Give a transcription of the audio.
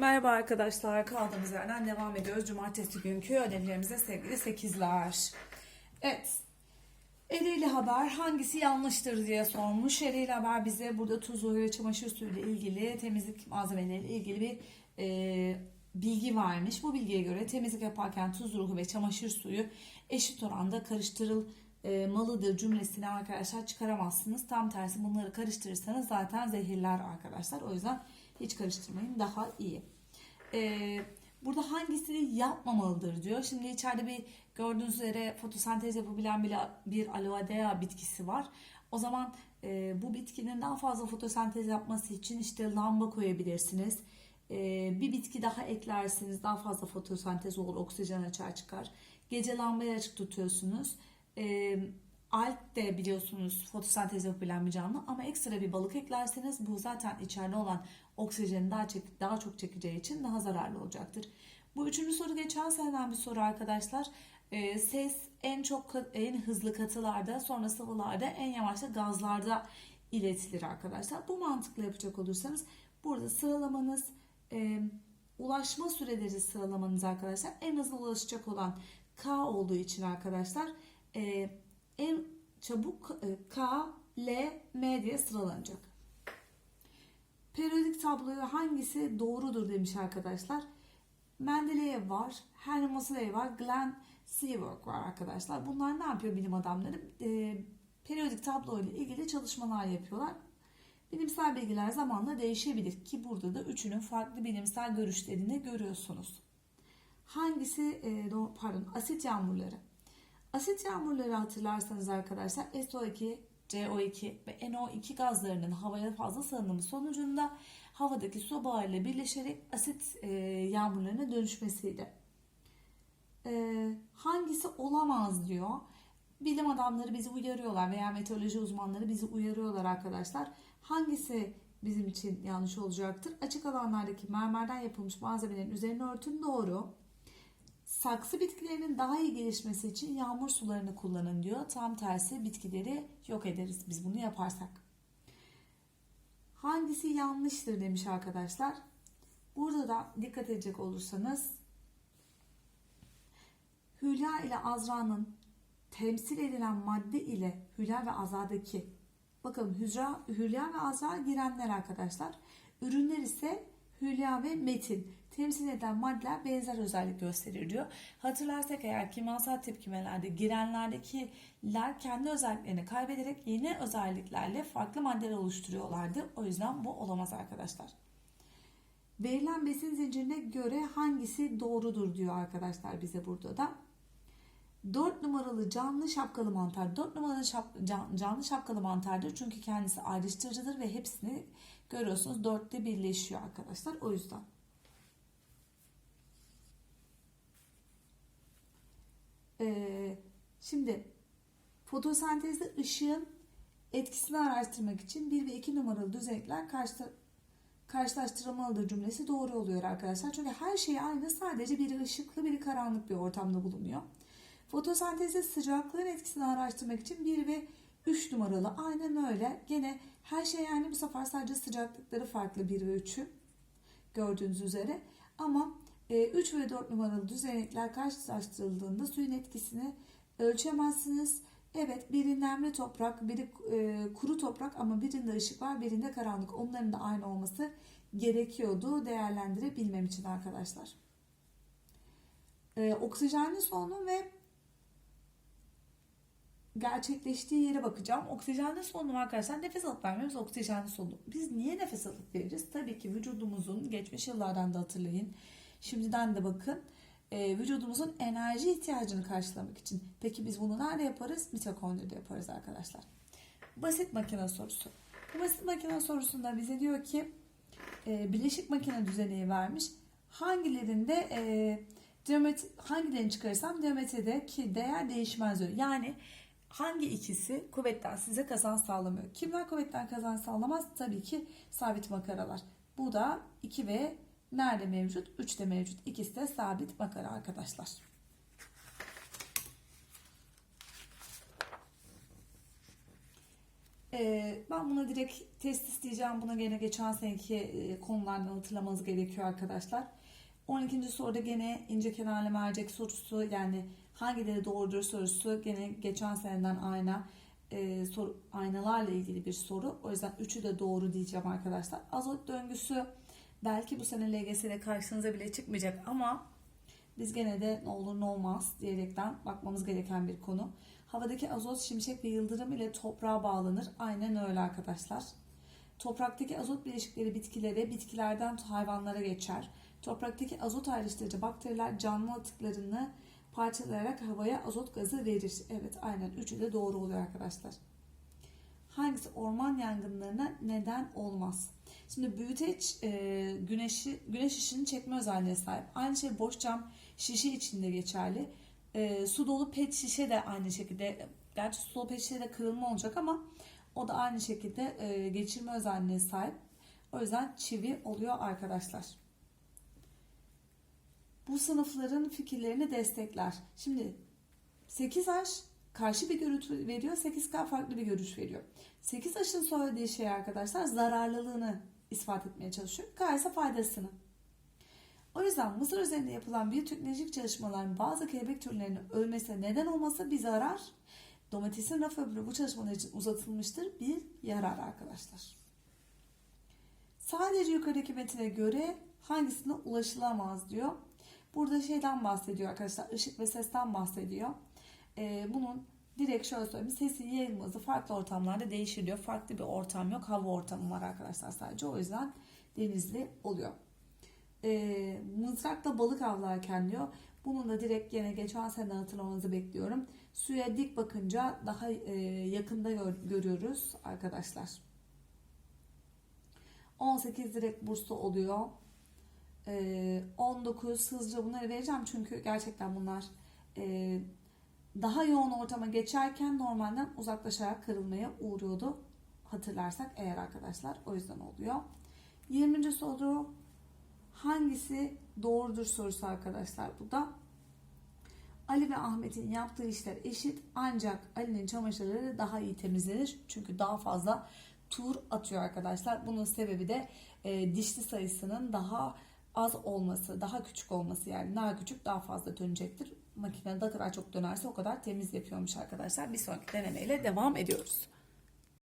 Merhaba arkadaşlar. Kaldığımız yerden devam ediyoruz. Cumartesi günkü ödevlerimize sevgili sekizler. Evet. Ereğli haber hangisi yanlıştır diye sormuş. Ereğli haber bize burada tuz ve çamaşır suyu ile ilgili temizlik malzemeleriyle ilgili bir e, bilgi vermiş. Bu bilgiye göre temizlik yaparken tuz ruhu ve çamaşır suyu eşit oranda karıştırılmalıdır cümlesini arkadaşlar çıkaramazsınız. Tam tersi bunları karıştırırsanız zaten zehirler arkadaşlar. O yüzden hiç karıştırmayın daha iyi. Ee, burada hangisini yapmamalıdır diyor. Şimdi içeride bir gördüğünüz üzere fotosentez yapabilen bir, bir aloe vera bitkisi var. O zaman e, bu bitkinin daha fazla fotosentez yapması için işte lamba koyabilirsiniz. E, bir bitki daha eklersiniz. Daha fazla fotosentez olur. Oksijen açığa çıkar. Gece lambayı açık tutuyorsunuz. E, Alp de biliyorsunuz fotosentez yapabilen bir canlı ama ekstra bir balık eklerseniz bu zaten içeride olan oksijeni daha, çek, daha çok çekeceği için daha zararlı olacaktır. Bu üçüncü soru geçen seneden bir soru arkadaşlar. Ee, ses en çok en hızlı katılarda sonra sıvılarda en yavaş da gazlarda iletilir arkadaşlar. Bu mantıkla yapacak olursanız burada sıralamanız e, ulaşma süreleri sıralamanız arkadaşlar en hızlı ulaşacak olan K olduğu için arkadaşlar e, en çabuk e, K, L, M diye sıralanacak. Periyodik tabloya hangisi doğrudur demiş arkadaşlar. Mendeleev var, Henry Moseley var, Glenn Seawork var arkadaşlar. Bunlar ne yapıyor bilim adamları? E, periyodik tablo ile ilgili çalışmalar yapıyorlar. Bilimsel bilgiler zamanla değişebilir ki burada da üçünün farklı bilimsel görüşlerini görüyorsunuz. Hangisi, e, pardon, asit yağmurları. Asit yağmurları hatırlarsanız arkadaşlar SO2, CO2 ve NO2 gazlarının havaya fazla salınımı sonucunda havadaki su bağıyla birleşerek asit e, yağmurlarına dönüşmesiydi. E, hangisi olamaz diyor. Bilim adamları bizi uyarıyorlar veya meteoroloji uzmanları bizi uyarıyorlar arkadaşlar. Hangisi bizim için yanlış olacaktır? Açık alanlardaki mermerden yapılmış malzemelerin üzerine örtün doğru. Saksı bitkilerinin daha iyi gelişmesi için yağmur sularını kullanın diyor. Tam tersi bitkileri yok ederiz biz bunu yaparsak. Hangisi yanlıştır demiş arkadaşlar. Burada da dikkat edecek olursanız Hülya ile Azra'nın temsil edilen madde ile Hülya ve Azra'daki bakın Hücra, Hülya ve Azra girenler arkadaşlar. Ürünler ise Hülya ve Metin temsil eden maddeler benzer özellik gösterir diyor. Hatırlarsak eğer kimyasal tepkimelerde girenlerdekiler kendi özelliklerini kaybederek yeni özelliklerle farklı maddeler oluşturuyorlardı. O yüzden bu olamaz arkadaşlar. Verilen besin zincirine göre hangisi doğrudur diyor arkadaşlar bize burada da. 4 numaralı canlı şapkalı mantar. 4 numaralı şap, can, canlı şapkalı mantardır. Çünkü kendisi ayrıştırıcıdır ve hepsini görüyorsunuz 4'te birleşiyor arkadaşlar. O yüzden. Ee, şimdi fotosentezde ışığın etkisini araştırmak için 1 ve 2 numaralı düzenekler karşı, karşılaştırılmalıdır cümlesi doğru oluyor arkadaşlar. Çünkü her şey aynı sadece biri ışıklı biri karanlık bir ortamda bulunuyor. Fotosentezde sıcaklığın etkisini araştırmak için 1 ve 3 numaralı aynen öyle. Gene her şey yani bu sefer sadece sıcaklıkları farklı 1 ve 3'ü gördüğünüz üzere. Ama 3 ve 4 numaralı düzenekler karşılaştırıldığında suyun etkisini ölçemezsiniz. Evet biri nemli toprak, biri e, kuru toprak ama birinde ışık var, birinde karanlık. Onların da aynı olması gerekiyordu değerlendirebilmem için arkadaşlar. E, oksijenli solunum ve gerçekleştiği yere bakacağım. Oksijenli solunum arkadaşlar nefes alıp vermemiz oksijenli solunum. Biz niye nefes alıp veririz? Tabii ki vücudumuzun geçmiş yıllardan da hatırlayın. Şimdiden de bakın e, vücudumuzun enerji ihtiyacını karşılamak için. Peki biz bunu nerede yaparız? Mitokondride yaparız arkadaşlar. Basit makine sorusu. Bu basit makine sorusunda bize diyor ki e, bileşik makine düzeneği vermiş. Hangilerinde e, geometri, hangilerini çıkarırsam geometrideki değer değişmez diyor. Yani hangi ikisi kuvvetten size kazanç sağlamıyor? Kimler kuvvetten kazanç sağlamaz? Tabii ki sabit makaralar. Bu da 2 ve nerede mevcut? 3'te mevcut. İkisi de sabit makara arkadaşlar. Ee, ben buna direkt test isteyeceğim. Buna gene geçen seneki e, konulardan hatırlamanız gerekiyor arkadaşlar. 12. soruda gene ince kenarlı mercek sorusu yani hangileri doğrudur sorusu gene geçen seneden ayna e, soru, aynalarla ilgili bir soru. O yüzden üçü de doğru diyeceğim arkadaşlar. Azot döngüsü belki bu sene LGS'de karşınıza bile çıkmayacak ama biz gene de ne olur ne olmaz diyerekten bakmamız gereken bir konu. Havadaki azot şimşek ve yıldırım ile toprağa bağlanır. Aynen öyle arkadaşlar. Topraktaki azot bileşikleri bitkilere, bitkilerden hayvanlara geçer. Topraktaki azot ayrıştırıcı bakteriler canlı atıklarını parçalayarak havaya azot gazı verir. Evet aynen üçü de doğru oluyor arkadaşlar. Hangisi orman yangınlarına neden olmaz? Şimdi büyüteç e, güneşi, güneş ışını çekme özelliğine sahip. Aynı şey boş cam şişe içinde geçerli. E, su dolu pet şişe de aynı şekilde. Gerçi su dolu pet şişe de kırılma olacak ama o da aynı şekilde e, geçirme özelliğine sahip. O yüzden çivi oluyor arkadaşlar. Bu sınıfların fikirlerini destekler. Şimdi 8H karşı bir görüntü veriyor, 8K farklı bir görüş veriyor. 8H'ın söylediği şey arkadaşlar zararlılığını ispat etmeye çalışıyor. K ise faydasını. O yüzden mısır üzerinde yapılan biyoteknolojik çalışmaların bazı kelebek türlerinin ölmesine neden olması bir zarar. Domatesin raf ömrü bu çalışmalar için uzatılmıştır. Bir yarar arkadaşlar. Sadece yukarıdaki metine göre hangisine ulaşılamaz diyor. Burada şeyden bahsediyor arkadaşlar. ışık ve sesten bahsediyor. Ee, bunun direkt şöyle söyleyeyim. Sesin yayılması farklı ortamlarda değişir diyor. Farklı bir ortam yok. Hava ortamı var arkadaşlar sadece. O yüzden denizli oluyor. Ee, mızrakla balık avlarken diyor. Bunun da direkt yine geçen sene hatırlamanızı bekliyorum. Suya dik bakınca daha e, yakında gör, görüyoruz arkadaşlar. 18 direkt burslu oluyor. Ee, 19 hızlıca bunları vereceğim çünkü gerçekten bunlar e, daha yoğun ortama geçerken normalden uzaklaşarak kırılmaya uğruyordu. Hatırlarsak eğer arkadaşlar o yüzden oluyor. 20. soru hangisi doğrudur sorusu arkadaşlar bu da. Ali ve Ahmet'in yaptığı işler eşit ancak Ali'nin çamaşırları daha iyi temizlenir. Çünkü daha fazla tur atıyor arkadaşlar. Bunun sebebi de e, dişli sayısının daha az olması, daha küçük olması yani daha küçük daha fazla dönecektir. Makine ne kadar çok dönerse o kadar temiz yapıyormuş arkadaşlar. Bir sonraki denemeyle devam ediyoruz.